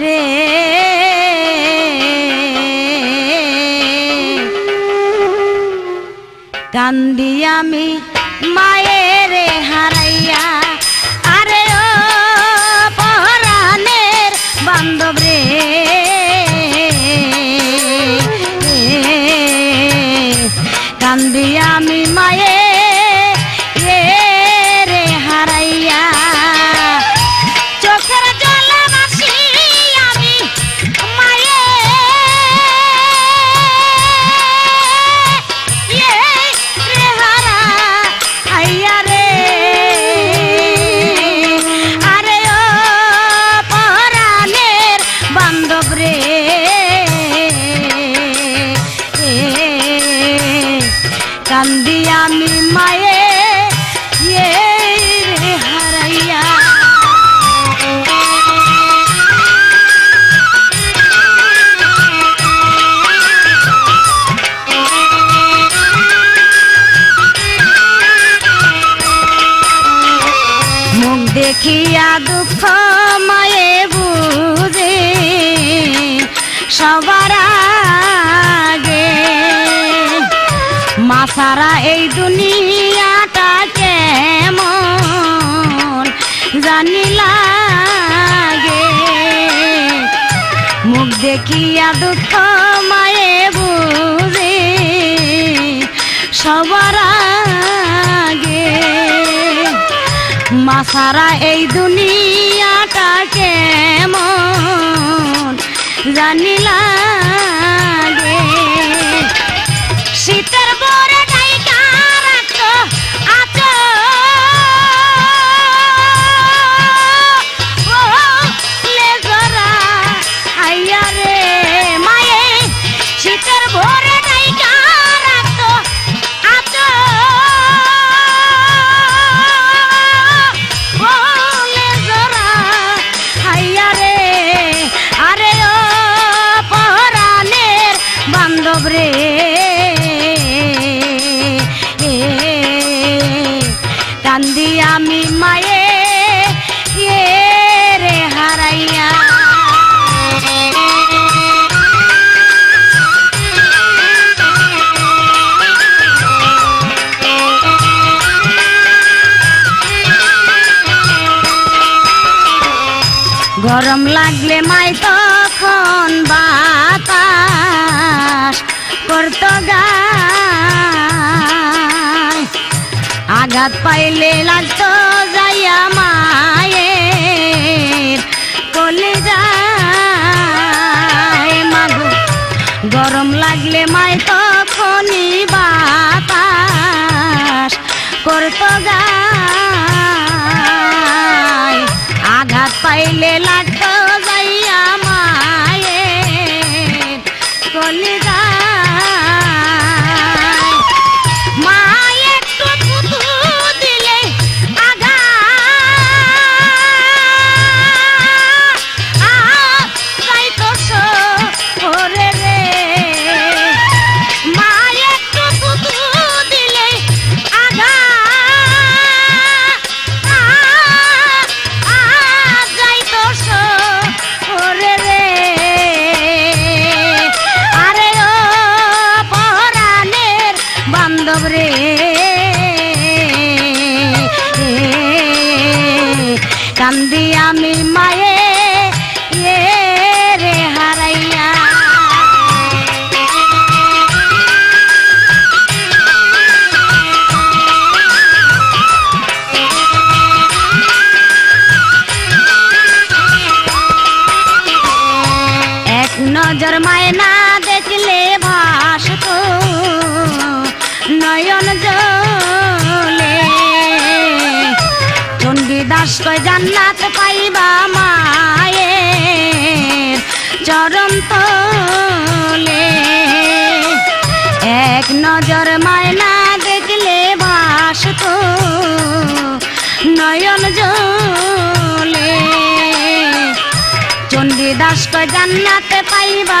রে। কান্দি আমি মায়ের হারাইয়া দেখিয়া দুঃখ মায়ে বুঝে সবার আগে। মাসারা এই দুনিয়াটা কেমন জানি লাগে। মুখ দেখিয়া দুঃখ মায়ে বুঝে সবার মাসারা এই দুনিয়াটা কেমন? জানি বান্ধব রে কান্দি আমি মায়ে ইয়ে রে হারাইয়া। গরম লাগলে মাই তখন আঘাত পাইলে লাগতো যাইয়া মায়ের কলে যায়। মাগো গরম লাগলে মায় তখনই কান্দি আমি মায়ে কয় জান্নাত পাইবা মায়ের চরম তলে। এক নজর মায়না দেখলে ভাসত নয়ন জলে চণ্ডীদাস কয় জান্নাতে পাইবা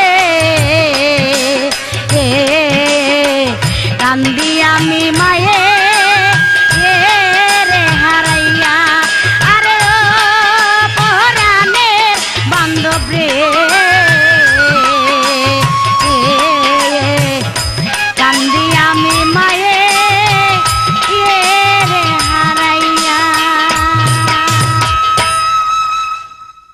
আমি মায়ে রে হারাইয়া। আরে ও পরাণের বান্ধব রে।